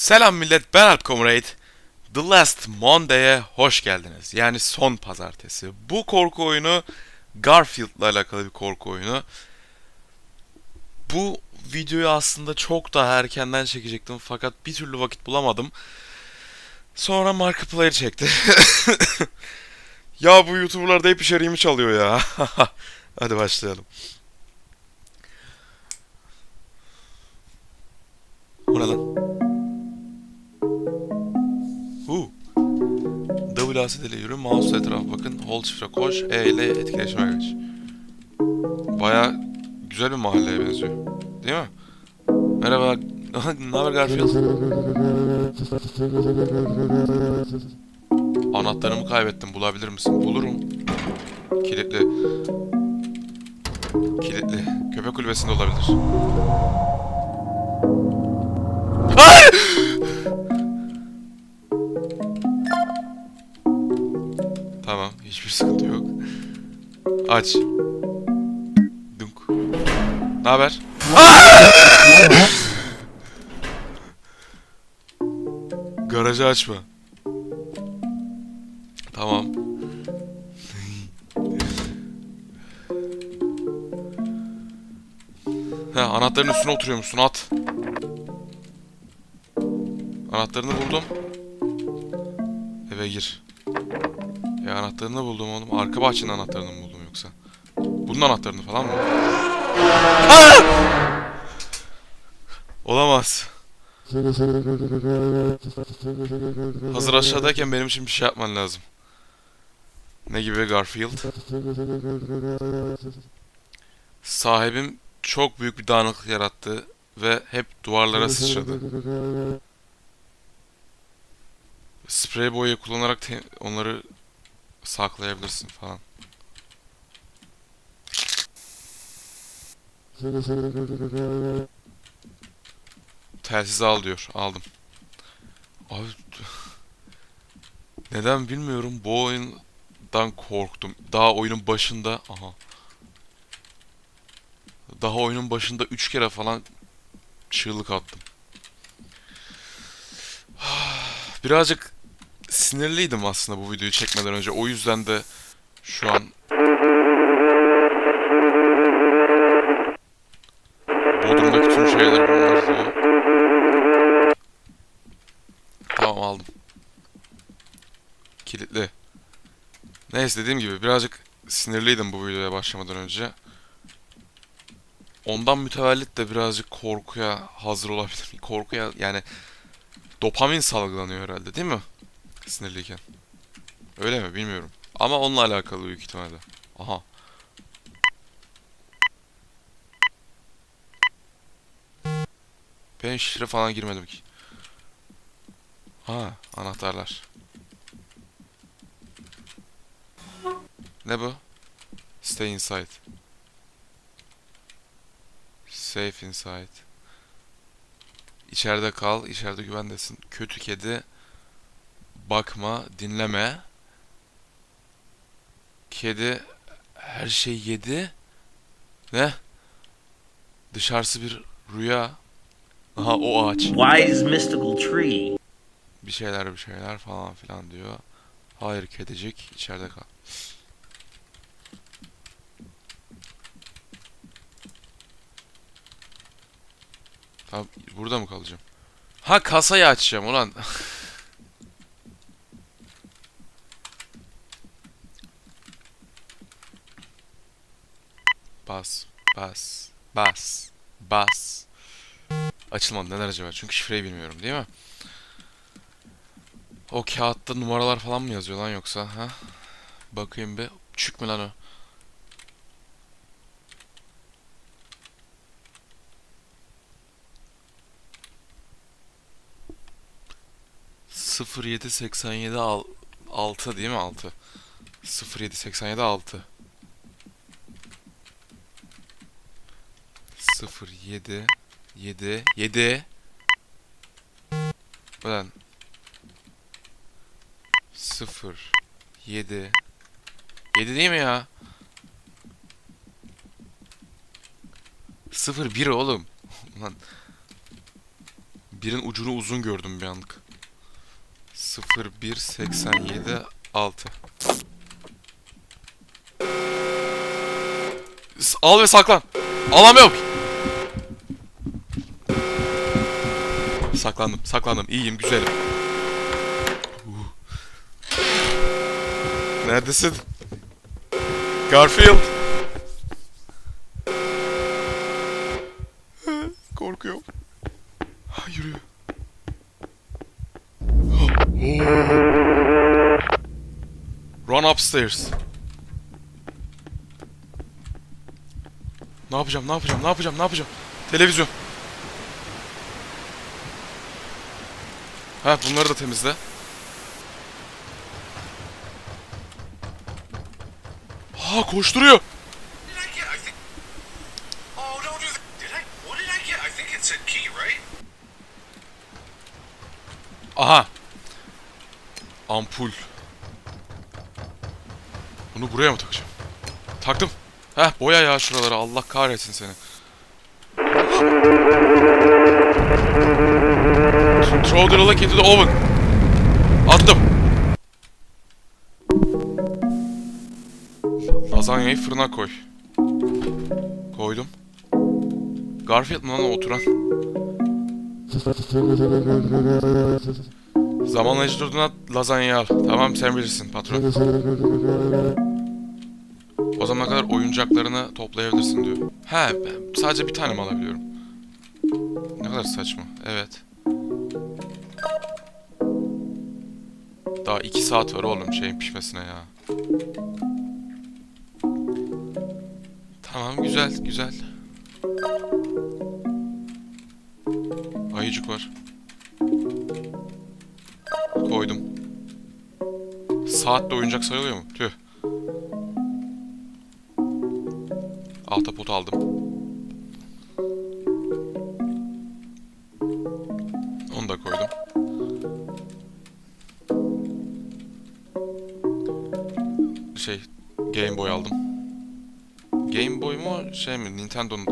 Selam millet ben Alp Comrade. The Last Monday'e hoş geldiniz. Yani son pazartesi. Bu korku oyunu Garfield'la alakalı bir korku oyunu. Bu videoyu aslında çok daha erkenden çekecektim fakat bir türlü vakit bulamadım. Sonra Markiplier çekti. ya bu YouTuber'lar da hep içeriğimi çalıyor ya. Hadi başlayalım. Bu ne lan? İle yürü, mouse etrafa bakın, hold shift'e koş, E ile etkileşime geç. Baya güzel bir mahalleye benziyor. Değil mi? Merhaba. ne haber Garfield? Anahtarımı kaybettim. Bulabilir misin? Bulurum. Kilitli. Kilitli. Köpek kulübesinde olabilir. Hiçbir sıkıntı yok. Aç. Dunk. Ne haber? Garajı açma. Tamam. He, anahtarın üstüne oturuyormuşsun at. Anahtarını buldum. Eve gir. Ya anahtarını buldum oğlum. Arka bahçenin anahtarını mı buldum yoksa? Bunun anahtarını falan mı? Aa! Olamaz. Hazır aşağıdayken benim için bir şey yapman lazım. Ne gibi Garfield? Sahibim çok büyük bir dağınıklık yarattı ve hep duvarlara sıçradı. Sprey boya kullanarak onları saklayabilirsin falan. Telsizi al diyor. Aldım. Abi neden bilmiyorum bu oyundan korktum. Daha oyunun başında aha. Daha oyunun başında 3 kere falan çığlık attım. Birazcık sinirliydim aslında bu videoyu çekmeden önce. O yüzden de şu an Bodrum'daki tüm şeyler bunlar. Tamam aldım. Kilitli. Neyse dediğim gibi birazcık sinirliydim bu videoya başlamadan önce. Ondan mütevellit de birazcık korkuya hazır olabilirim. Korkuya yani dopamin salgılanıyor herhalde değil mi? Sinirliyken. Öyle mi bilmiyorum. Ama onunla alakalı büyük ihtimalle. Aha. Ben şifre falan girmedim ki. Ha, anahtarlar. Ne bu? Stay inside. Safe inside. İçeride kal, içeride güvendesin. Kötü kedi. Bakma, dinleme. Kedi her şey yedi. Ne? Dışarısı bir rüya. Aha o ağaç. Wise mystical tree. Bir şeyler bir şeyler falan filan diyor. Hayır kedicik içeride kal. Tamam burada mı kalacağım? Ha kasayı açacağım ulan. bas, bas, bas, bas. Açılmadı neden acaba? Çünkü şifreyi bilmiyorum değil mi? O kağıtta numaralar falan mı yazıyor lan yoksa ha? Bakayım bir. Küçük mü lan o? Sıfır yedi altı değil mi altı? Sıfır yedi seksen yedi altı. Sıfır yedi yedi yedi. Ulan 0 7 7 değil mi ya? 0 1 oğlum. Ulan Birin ucunu uzun gördüm bir anlık. 0187 6 S- Al ve saklan. Alamıyorum. Saklandım, saklandım. İyiyim, güzelim. Uh. Neredesin? Garfield. Korkuyorum. Ha, yürüyor. Run upstairs. Ne yapacağım? Ne yapacağım? Ne yapacağım? Ne yapacağım? Televizyon. Ha bunları da temizle. Ha koşturuyor. Aha. Ampul. Bunu buraya mı takacağım? Taktım. Heh boya ya şuraları Allah kahretsin seni. Throw the relic into the oven. Attım. Lazanyayı fırına koy. Koydum. Garfield mı lan oturan? Zamanlayıcı durduğuna lazanyayı al. Tamam sen bilirsin patron. O zamana kadar oyuncaklarını toplayabilirsin diyor. He sadece bir tane mi alabiliyorum? Ne kadar saçma. Evet. Daha iki saat var oğlum şeyin pişmesine ya. Tamam güzel güzel. Ayıcık var. Koydum. Saatte oyuncak sayılıyor mu? Tüh. Ahtapot aldım. Game Boy aldım. Game Boy mu şey mi Nintendo'nun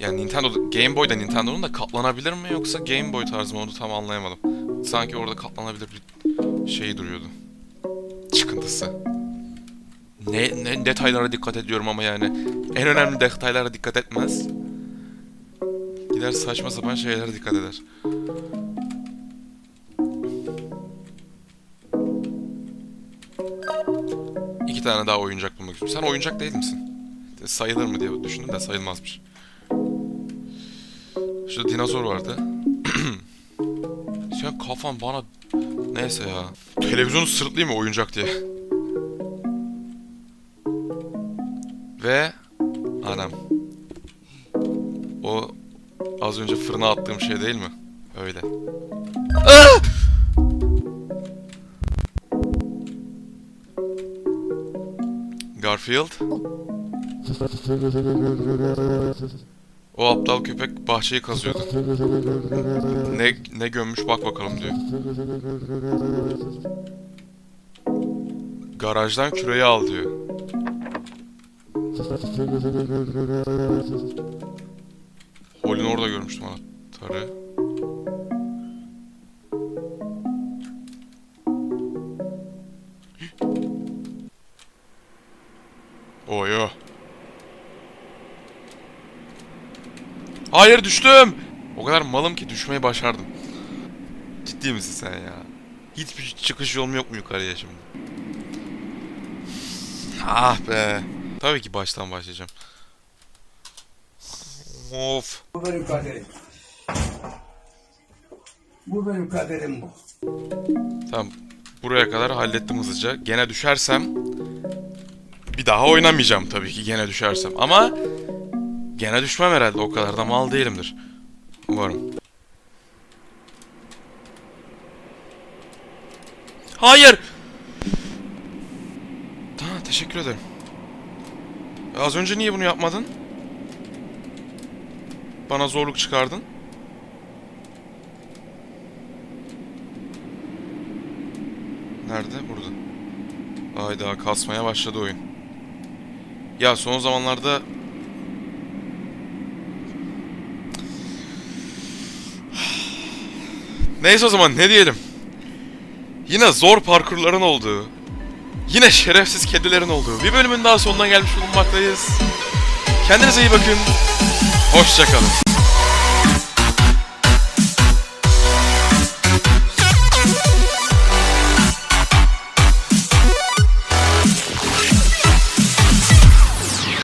yani Nintendo Game Boy da Nintendo'nun da katlanabilir mi yoksa Game Boy tarzı mı onu tam anlayamadım. Sanki orada katlanabilir bir şey duruyordu. Çıkıntısı. Ne, ne detaylara dikkat ediyorum ama yani. En önemli detaylara dikkat etmez. Gider saçma sapan şeylere dikkat eder. Tane daha oyuncak bulmak istiyorum. Sen oyuncak değil misin? Sayılır mı diye düşündüm de sayılmazmış. Şurada dinozor vardı. Sen kafan bana... Neyse ya. Televizyonu sırtlayayım mı oyuncak diye. Ve... Anam. O az önce fırına attığım şey değil mi? Öyle. Ah! Garfield. O aptal köpek bahçeyi kazıyordu. Ne ne gömmüş bak bakalım diyor. Garajdan küreği al diyor. Holün orada görmüştüm anahtarı. Hayır düştüm. O kadar malım ki düşmeyi başardım. Ciddi misin sen ya? Hiçbir çıkış yolum yok mu yukarıya şimdi? Ah be. Tabii ki baştan başlayacağım. Of. Bu benim kaderim. Bu benim kaderim bu. Tamam. Buraya kadar hallettim hızlıca. Gene düşersem bir daha oynamayacağım tabii ki gene düşersem. Ama gene düşmem herhalde. O kadar da mal değilimdir. Umarım. Hayır. Tamam teşekkür ederim. Az önce niye bunu yapmadın? Bana zorluk çıkardın. Nerede? Burada. Hayda kasmaya başladı oyun. Ya son zamanlarda Neyse o zaman ne diyelim. Yine zor parkurların olduğu, yine şerefsiz kedilerin olduğu bir bölümün daha sonuna gelmiş bulunmaktayız. Kendinize iyi bakın. Hoşçakalın.